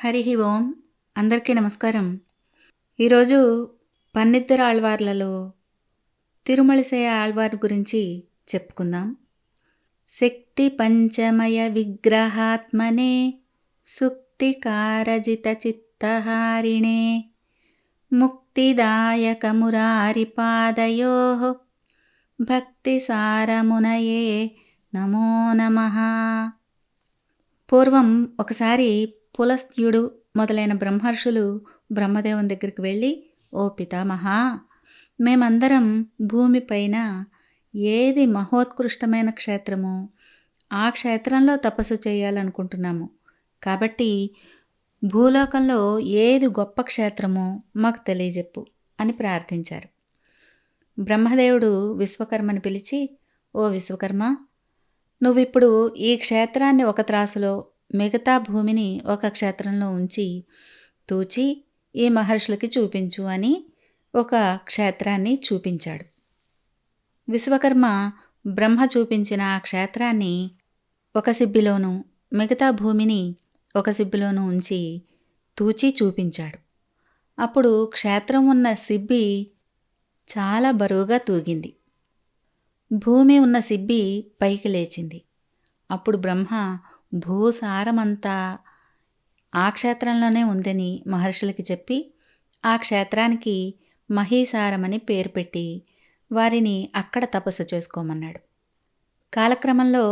హరి ఓం. అందరికీ నమస్కారం. ఈరోజు పన్నిద్దరు ఆళ్వార్లలో తిరుమలసయ ఆళ్వార్ గురించి చెప్పుకుందాం. శక్తి పంచమయ విగ్రహాత్మనే సుక్తికారజిత చిత్తహారిణే ముక్తిదాయక మురారిపాదయో భక్తి సారమునయే నమో నమ. పూర్వం ఒకసారి పులస్త్యుడు మొదలైన బ్రహ్మర్షులు బ్రహ్మదేవుని దగ్గరికి వెళ్ళి ఓ పితామహ మేమందరం భూమిపైన ఏది మహోత్కృష్టమైన క్షేత్రమో ఆ క్షేత్రంలో తపస్సు చేయాలనుకుంటున్నాము. కాబట్టి భూలోకంలో ఏది గొప్ప క్షేత్రమో మాకు తెలియజెప్పు అని ప్రార్థించారు. బ్రహ్మదేవుడు విశ్వకర్మని పిలిచి ఓ విశ్వకర్మ నువ్విప్పుడు ఈ క్షేత్రాన్ని ఒక త్రాసులో మిగతా భూమిని ఒక క్షేత్రంలో ఉంచి తూచి ఈ మహర్షులకి చూపించు అని ఒక క్షేత్రాన్ని చూపించాడు. విశ్వకర్మ బ్రహ్మ చూపించిన ఆ క్షేత్రాన్ని ఒక సిబ్బిలోనూ మిగతా భూమిని ఒక సిబ్బిలోనూ ఉంచి తూచి చూపించాడు. అప్పుడు క్షేత్రం ఉన్న సిబ్బి చాలా బరువుగా తూగింది. భూమి ఉన్న సిబ్బి పైకి లేచింది. అప్పుడు బ్రహ్మ భూసారమంతా ఆ క్షేత్రంలోనే ఉందని మహర్షులకి చెప్పి ఆ క్షేత్రానికి మహీసారమని పేరు పెట్టి వారిని అక్కడ తపస్సు చేసుకోమన్నాడు. కాలక్రమంలో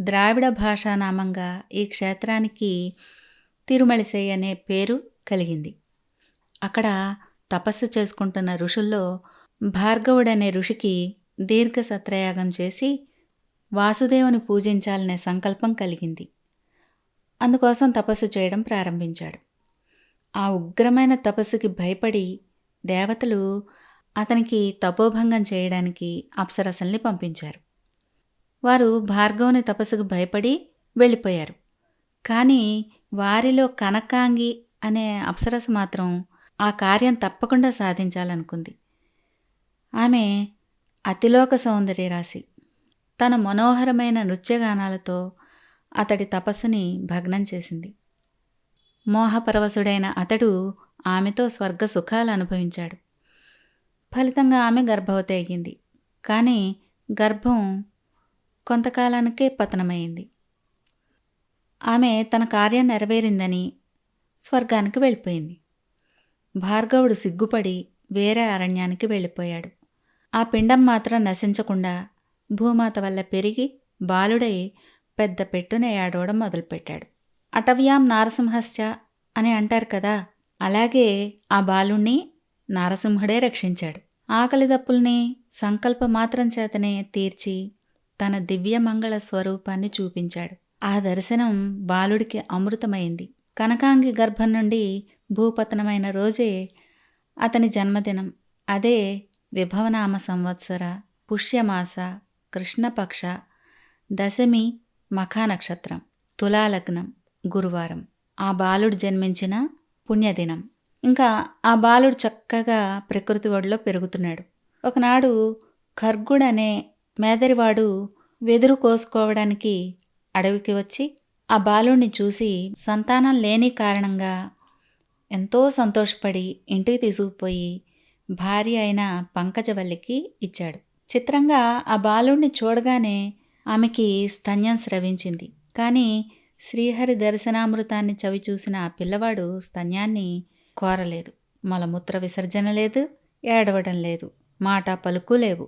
ద్రావిడ భాషా నామంగా ఈ క్షేత్రానికి తిరుమలిసై అనే పేరు కలిగింది. అక్కడ తపస్సు చేసుకుంటున్న ఋషుల్లో భార్గవుడనే ఋషికి దీర్ఘ సత్రయాగం చేసి వాసుదేవుని పూజించాలనే సంకల్పం కలిగింది. అందుకోసం తపస్సు చేయడం ప్రారంభించాడు. ఆ ఉగ్రమైన తపస్సుకి భయపడి దేవతలు అతనికి తపోభంగం చేయడానికి అప్సరసల్ని పంపించారు. వారు భార్గవుని తపస్సుకు భయపడి వెళ్ళిపోయారు. కానీ వారిలో కనకాంగి అనే అప్సరస మాత్రం ఆ కార్యం తప్పకుండా సాధించాలనుకుంది. ఆమె అతిలోక సౌందర్య రాశి తన మనోహరమైన నృత్యగానాలతో అతడి తపస్సుని భగ్నం చేసింది. మోహపరవశుడైన అతడు ఆమెతో స్వర్గ సుఖాలు అనుభవించాడు. ఫలితంగా ఆమె గర్భవతి అయ్యింది. కానీ గర్భం కొంతకాలానికే పతనమైంది ఆమె తన కార్యం నెరవేరిందని స్వర్గానికి వెళ్ళిపోయింది. భార్గవుడు సిగ్గుపడి వేరే అరణ్యానికి వెళ్ళిపోయాడు. ఆ పిండం మాత్రం నశించకుండా భూమాత వల్ల పెరిగి బాలుడై పెద్ద పెట్టున ఏడవడం మొదలుపెట్టాడు. అటవ్యాం నారసింహస్య అని అంటారు కదా అలాగే ఆ బాలుణ్ణి నారసింహుడే రక్షించాడు. ఆకలి దప్పుల్ని సంకల్ప మాత్రం చేతనే తీర్చి తన దివ్య మంగళ స్వరూపాన్ని చూపించాడు. ఆ దర్శనం బాలుడికి అమృతమైంది. కనకాంగి గర్భం నుండి భూపతనమైన రోజే అతని జన్మదినం. అదే విభవనామ సంవత్సర పుష్యమాస కృష్ణపక్ష దశమి మఖా నక్షత్రం తులాలగ్నం గురువారం. ఆ బాలుడు జన్మించిన పుణ్యదినం. ఇంకా ఆ బాలుడు చక్కగా ప్రకృతి ఒడిలో పెరుగుతున్నాడు. ఒకనాడు ఖర్గుడనే మేదరివాడు వెదురు కోసుకోవడానికి అడవికి వచ్చి ఆ బాలుడిని చూసి సంతానం లేని కారణంగా ఎంతో సంతోషపడి ఇంటికి తీసుకుపోయి భార్య అయిన పంకజవల్లికి ఇచ్చాడు. చిత్రంగా ఆ బాలుడిని చూడగానే ఆమెకి స్తన్యం స్రవించింది. కానీ శ్రీహరి దర్శనామృతాన్ని చవి చూసిన ఆ పిల్లవాడు స్తన్యాన్ని కోరలేదు. మలమూత్ర విసర్జన లేదు ఏడవడం లేదు మాట పలుకు లేవు.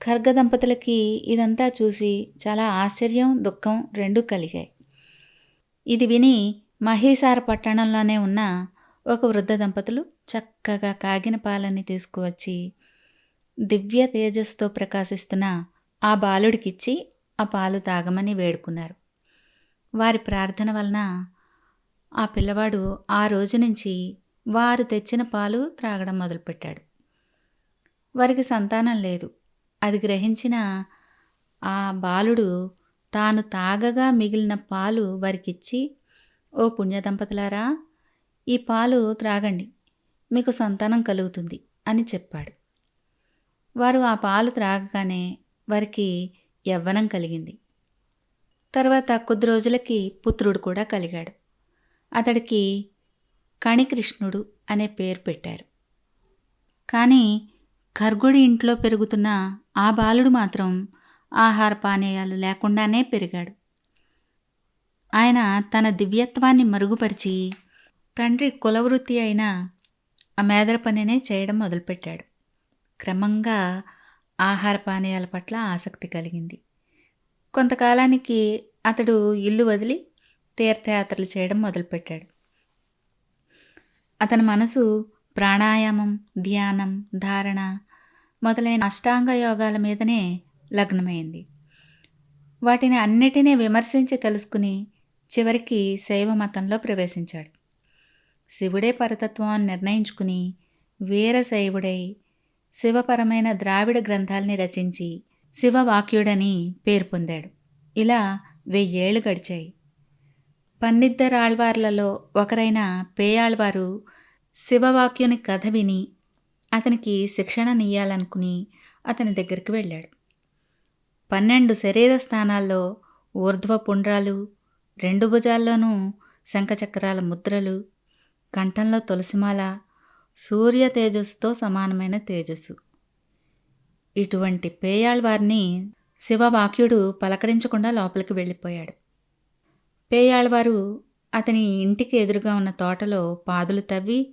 ఖర్గ దంపతులకి ఇదంతా చూసి చాలా ఆశ్చర్యం దుఃఖం రెండూ కలిగాయి. ఇది విని మహీసార పట్టణంలోనే ఉన్న ఒక వృద్ధ దంపతులు చక్కగా కాగిన పాలని తీసుకువచ్చి దివ్య తేజస్తో ప్రకాశిస్తున్న ఆ బాలుడికిచ్చి ఆ పాలు తాగమని వేడుకున్నారు. వారి ప్రార్థన వలన ఆ పిల్లవాడు ఆ రోజు నుంచి వారు తెచ్చిన పాలు త్రాగడం మొదలుపెట్టాడు. వారికి సంతానం లేదు. అది గ్రహించిన ఆ బాలుడు తాను తాగగా మిగిలిన పాలు వారికిచ్చి ఓ పుణ్య దంపతులారా ఈ పాలు త్రాగండి. మీకు సంతానం కలుగుతుంది అని చెప్పాడు. వారు ఆ పాలు త్రాగగానే వారికి యవ్వనం కలిగింది. తర్వాత కొద్ది రోజులకి పుత్రుడు కూడా కలిగాడు. అతడికి కణికృష్ణుడు అనే పేరు పెట్టారు. కానీ ఖర్గుడి ఇంట్లో పెరుగుతున్న ఆ బాలుడు మాత్రం ఆహార పానీయాలు లేకుండానే పెరిగాడు. ఆయన తన దివ్యత్వాన్ని మరుగుపరిచి తండ్రి కులవృత్తి అయిన ఆ మేదర పనినే చేయడం మొదలుపెట్టాడు. క్రమంగా ఆహార పానీయాల పట్ల ఆసక్తి కలిగింది. కొంతకాలానికి అతడు ఇల్లు వదిలి తీర్థయాత్రలు చేయడం మొదలుపెట్టాడు. అతని మనసు ప్రాణాయామం ధ్యానం ధారణ మొదలైన అష్టాంగ యోగాల మీదనే లగ్నమైంది. వాటిని అన్నిటినీ విమర్శించి తెలుసుకుని చివరికి శైవ మతంలో ప్రవేశించాడు. శివుడే పరతత్వం అని నిర్ణయించుకుని వీరశైవుడై శివపరమైన ద్రావిడ గ్రంథాల్ని రచించి శివవాక్యుడని పేరు పొందాడు. ఇలా వెయ్యేళ్ళు గడిచాయి. పన్నిద్దరాళ్వార్లలో ఒకరైన పేయాళ్వారు శివవాక్యుని కథ విని అతనికి శిక్షణ నియ్యాలనుకుని అతని దగ్గరికి వెళ్ళాడు. పన్నెండు శరీర స్థానాల్లో ఊర్ధ్వ పుండ్రాలు రెండు భుజాల్లోనూ శంఖచక్రాల ముద్రలు కంఠంలో తులసిమాల సూర్య తేజస్సుతో సమానమైన తేజస్సు. ఇటువంటి పేయాళ్వారిని శివవాక్యుడు పలకరించకుండా లోపలికి వెళ్ళిపోయాడు. పేయాళ్వారు అతని ఇంటికి ఎదురుగా ఉన్న తోటలో పాదులు తవ్వి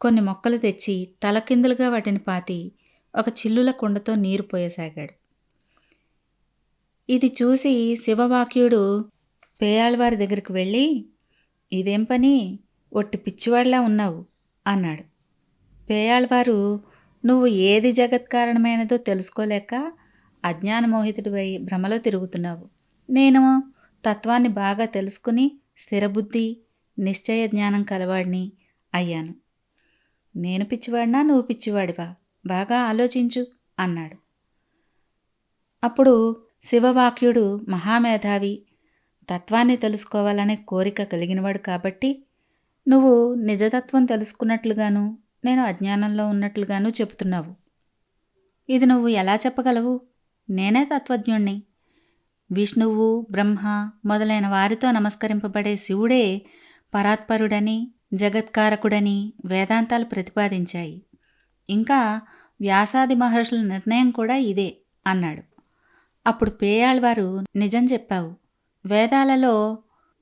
కొన్ని మొక్కలు తెచ్చి తలకిందులుగా వాటిని పాతి ఒక చిల్లుల కుండతో నీరు పోయసాగాడు. ఇది చూసి శివవాక్యుడు పేయాళ్వారి దగ్గరికి వెళ్ళి ఇదేం పని? ఒట్టి పిచ్చివాడిలా ఉన్నావు అన్నాడు. పేయాళ్వారు నువ్వు ఏది జగత్ కారణమైనదో తెలుసుకోలేక అజ్ఞానమోహితుడివై భ్రమలో తిరుగుతున్నావు. నేను తత్వాన్ని బాగా తెలుసుకుని స్థిరబుద్ధి నిశ్చయ జ్ఞానం కలవాడిని అయ్యాను. నేను పిచ్చివాడినా నువ్వు పిచ్చివాడివా? బాగా ఆలోచించు అన్నాడు. అప్పుడు శివవాక్యుడు మహామేధావి తత్వాన్ని తెలుసుకోవాలనే కోరిక కలిగినవాడు కాబట్టి నువ్వు నిజతత్వం తెలుసుకున్నట్లుగాను నేను అజ్ఞానంలో ఉన్నట్లుగాను చెబుతున్నావు. ఇది నువ్వు ఎలా చెప్పగలవు? నేనే తత్వజ్ఞుణ్ణి. విష్ణువు బ్రహ్మ మొదలైన వారితో నమస్కరింపబడే శివుడే పరాత్పరుడని జగత్కారకుడని వేదాంతాలు ప్రతిపాదించాయి. ఇంకా వ్యాసాది మహర్షుల నిర్ణయం కూడా ఇదే అన్నాడు. అప్పుడు పేయాళ్ళవారు నిజం చెప్పావు. వేదాలలో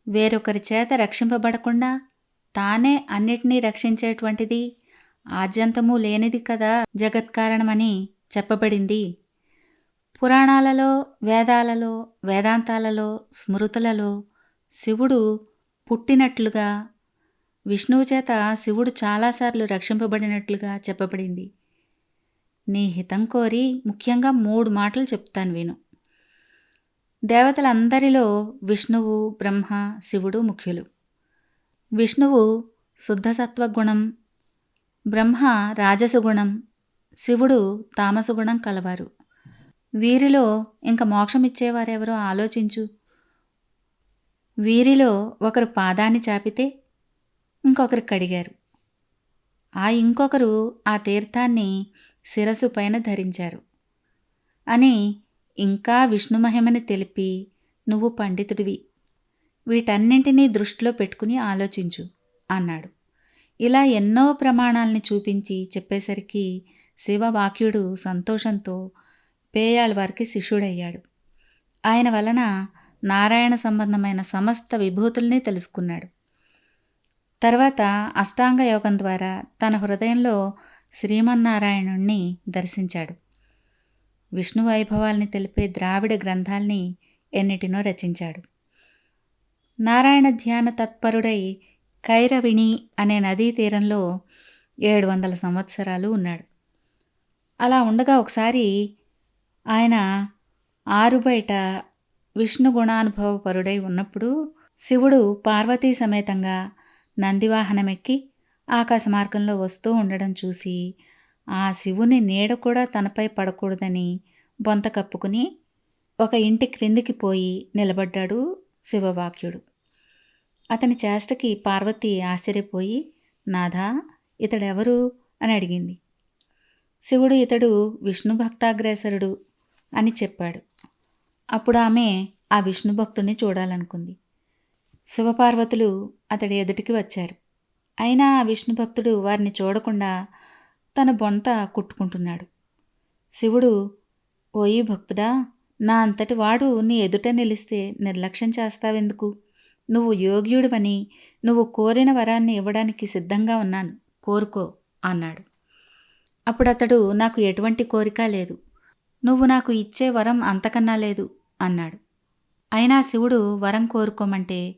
వేరొకరి చేత రక్షింపబడకుండా తానే అన్నిటినీ రక్షించేటువంటిది ఆద్యంతము లేనిది కదా జగత్కారణమని చెప్పబడింది. పురాణాలలో వేదాలలో వేదాంతాలలో స్మృతులలో శివుడు పుట్టినట్లుగా విష్ణువు చేత శివుడు చాలాసార్లు రక్షింపబడినట్లుగా చెప్పబడింది. నీ హితం కోరి ముఖ్యంగా మూడు మాటలు చెప్తాను విను. దేవతలందరిలో విష్ణువు బ్రహ్మ శివుడు ముఖ్యులు. విష్ణువు శుద్ధసత్వ గుణం బ్రహ్మ రాజసగుణం. శివుడు తామసగుణం కలవారు. వీరిలో ఇంక మోక్షమిచ్చేవారెవరో ఆలోచించు. వీరిలో ఒకరు పాదాన్ని చాపితే ఇంకొకరు కడిగారు. ఆ ఇంకొకరు ఆ తీర్థాన్ని శిరసు పైన ధరించారు. అని ఇంకా విష్ణు మహిమని తెలిపి నువ్వు పండితుడివి. వీటన్నింటినీ దృష్టిలో పెట్టుకుని ఆలోచించు అన్నాడు. ఇలా ఎన్నో ప్రమాణాలని చూపించి చెప్పేసరికి శివవాక్యుడు సంతోషంతో పేయాళ్వారికి శిష్యుడయ్యాడు. ఆయన వలన నారాయణ సంబంధమైన సమస్త విభూతుల్ని తెలుసుకున్నాడు. తర్వాత అష్టాంగ యోగం ద్వారా తన హృదయంలో శ్రీమన్నారాయణుణ్ణి దర్శించాడు. విష్ణు వైభవాల్ని తెలిపే ద్రావిడ గ్రంథాల్ని ఎన్నిటినో రచించాడు. నారాయణ ధ్యాన తత్పరుడై కైరవిణి అనే నదీ తీరంలో ఏడు వందల సంవత్సరాలు ఉన్నాడు. అలా ఉండగా ఒకసారి ఆయన ఆరు బయట విష్ణు గుణానుభవపరుడై ఉన్నప్పుడు శివుడు పార్వతీ సమేతంగా నందివాహనమెక్కి ఆకాశ మార్గంలో వస్తూ ఉండడం చూసి ఆ శివుని నీడ కూడా తనపై పడకూడదని బొంత కప్పుకుని ఒక ఇంటి క్రిందికి పోయి నిలబడ్డాడు శివవాక్యుడు అతని చేష్టకి పార్వతి ఆశ్చర్యపోయి నాథా ఇతడెవరు? అని అడిగింది. శివుడు ఇతడు విష్ణు భక్తాగ్రేసరుడు అని చెప్పాడు. అప్పుడు ఆమె ఆ విష్ణు భక్తుడిని చూడాలనుకుంది. శివపార్వతులు అతడి ఎదుటికి వచ్చారు. అయినా ఆ విష్ణు భక్తుడు వారిని చూడకుండా తన బొంత కుట్టుకుంటున్నాడు. శివుడు ఓయి భక్తుడా నా అంతటి వాడు నీ ఎదుట నిలిస్తే నిర్లక్ష్యం చేస్తావెందుకు? నువ్వు యోగ్యుడివని నువ్వు కోరిన వరాన్ని ఇవ్వడానికి సిద్ధంగా ఉన్నాను. కోరుకో అన్నాడు. అప్పుడు అతడు నాకు ఎటువంటి కోరిక లేదు. నువ్వు నాకు ఇచ్చే వరం అంతకన్నా లేదు అన్నాడు. అయినా శివుడు వరం కోరుకోమంటే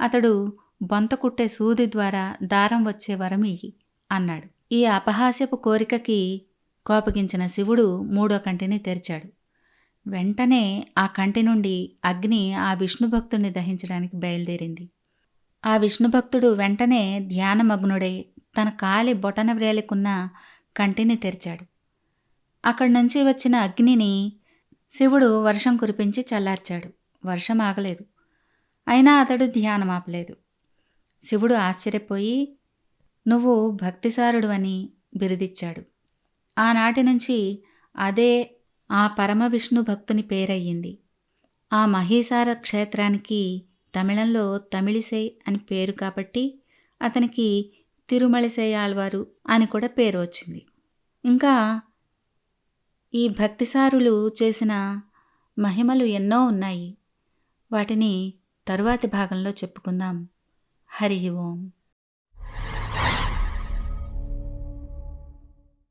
అతడు బొంత కుట్టే సూది ద్వారా దారం వచ్చే వరం ఇయ్యి అన్నాడు. ఈ అపహాస్యపు కోరికకి కోపగించిన శివుడు మూడో కంటిని తెరిచాడు. వెంటనే ఆ కంటి నుండి అగ్ని ఆ విష్ణు భక్తుడిని దహించడానికి బయలుదేరింది. ఆ విష్ణుభక్తుడు వెంటనే ధ్యానమగ్నుడై తన కాలి బొటన వ్రేలికున్న కంటిని తెరిచాడు. అక్కడి నుంచి వచ్చిన అగ్నిని శివుడు వర్షం కురిపించి చల్లార్చాడు. వర్షం ఆగలేదు. అయినా అతడు ధ్యానం ఆపలేదు. శివుడు ఆశ్చర్యపోయి నువ్వు భక్తిసారుడు అని బిరుదిచ్చాడు. ఆనాటి నుంచి అదే ఆ పరమ విష్ణు భక్తుని పేరయ్యింది. ఆ మహీసార క్షేత్రానికి తమిళంలో తమిళిసై అని పేరు కాబట్టి అతనికి తిరుమలిసై ఆళ్వారు అని కూడా పేరు వచ్చింది. ఇంకా ఈ భక్తిసారులు చేసిన మహిమలు ఎన్నో ఉన్నాయి. వాటిని తరువాతి భాగంలో చెప్పుకుందాం. హరి ఓం.